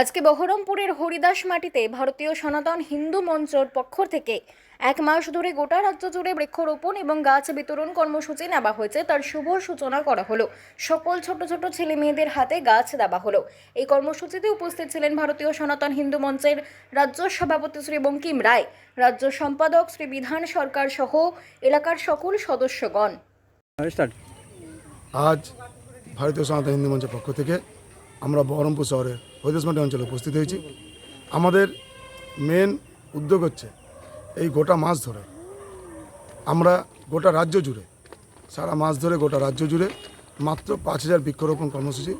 আজকে বহরমপুরের হরিদাস মাটিতে ভারতীয় সনাতন হিন্দু মঞ্চর পক্ষ থেকে এক মাস ধরে গোটা রাজ্য জুড়ে বৃক্ষরোপণ এবং গাছ বিতরণ কর্মসূচি নেওয়া হয়েছে। তার শুভ সূচনা করা হলো। সকল ছোট ছোট ছেলে মেয়েদের হাতে গাছ দেওয়া হলো। এই কর্মসূচিতে উপস্থিত ছিলেন ভারতীয় সনাতন হিন্দু মঞ্চের রাজ্য সভাপতি শ্রী বঙ্কিম রায় রাজ্য সম্পাদক শ্রী বিধান সরকার সহ এলাকার সকল সদস্যগণ। আজ ভারতীয় সনাতন হিন্দু মঞ্চের পক্ষ থেকে আমরা বহরমপুর শহরের হরিদাসমাটি অঞ্চলে উপস্থিত হয়েছি। আমাদের মেন উদ্যোগ হচ্ছে এই গোটা মাছ ধরে। আমরা গোটা রাজ্য জুড়ে, সারা মাছ ধরে গোটা রাজ্য জুড়ে মাত্র পাঁচ হাজার বৃক্ষরোপণ কর্মসূচি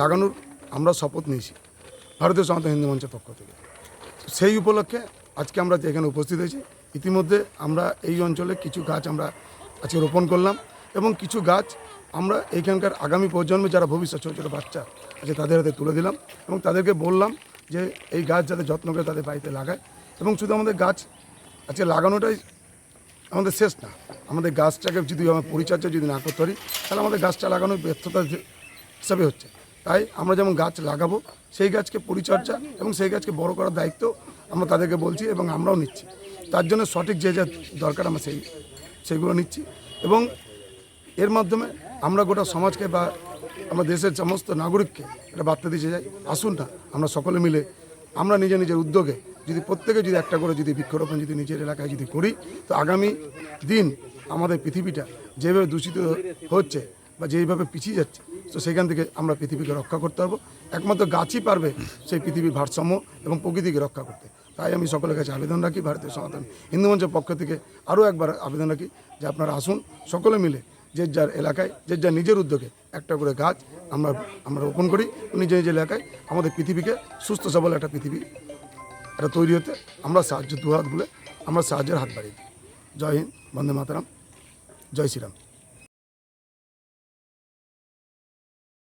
লাগানোর আমরা শপথ নিয়েছি ভারতীয় সনাতন হিন্দু মঞ্চের পক্ষ থেকে। সেই উপলক্ষে আজকে আমরা এখানে উপস্থিত হয়েছি, ইতিমধ্যে আমরা এই অঞ্চলে কিছু গাছ আমরা আজকে রোপণ করলাম। এবং কিছু গাছ আমরা এইখানকার আগামী প্রজন্মে যারা ভবিষ্যৎ ছোটো ছোটো বাচ্চা আছে, তাদের হাতে তুলে দিলাম এবং তাদেরকে বললাম যে এই গাছ যাতে যত্ন করে তাদের বাড়িতে লাগায়। এবং শুধু আমাদের গাছ আজকে লাগানোটাই আমাদের শেষ না, আমাদের গাছটাকে যদি আমরা পরিচর্যা যদি না করতে পারি, তাহলে আমাদের গাছটা লাগানোর ব্যর্থতা হিসাবে হচ্ছে। তাই আমরা যেমন গাছ লাগাবো, সেই গাছকে পরিচর্যা এবং সেই গাছকে বড় করার দায়িত্ব আমরা তাদেরকে বলছি এবং আমরাও নিচ্ছি। তার জন্য সঠিক যে যা দরকার আমরা সেই সেইগুলো নিচ্ছি। এবং এর মাধ্যমে আমরা গোটা সমাজকে বা আমরা দেশের সমস্ত নাগরিককে একটা বার্তা দিতে যাই আসুন না, আমরা সকলে মিলে আমরা নিজের নিজের উদ্যোগে যদি প্রত্যেকে যদি একটা করে যদি বৃক্ষরোপণ যদি নিজের এলাকায় যদি করি, তো আগামী দিন আমাদের পৃথিবীটা যেভাবে দূষিত হচ্ছে বা যেইভাবে পিছিয়ে যাচ্ছে, তো সেখান থেকে আমরা পৃথিবীকে রক্ষা করতে পারব। একমাত্র গাছই পারবে সেই পৃথিবীর ভারসাম্য এবং প্রকৃতিকে রক্ষা করতে। তাই আমি সকলের কাছে আবেদন রাখি, ভারতীয় সনাতন হিন্দু মঞ্চের পক্ষ থেকে আরও একবার আবেদন রাখি যে আপনারা আসুন, সকলে মিলে যে যার এলাকায়, যে যার নিজের উদ্যোগে একটা করে গাছ আমরা আমরা রোপণ করি। নিজে নিজের এলাকায় আমাদের পৃথিবীকে সুস্থ, সবল একটা পৃথিবী এটা তৈরি হতে আমরা সাহায্য দু হাত আমরা সাহায্যের হাত বাড়িয়ে দিই। জয় হিন্দ, বন্দে মাতারাম, জয় শ্রীরাম।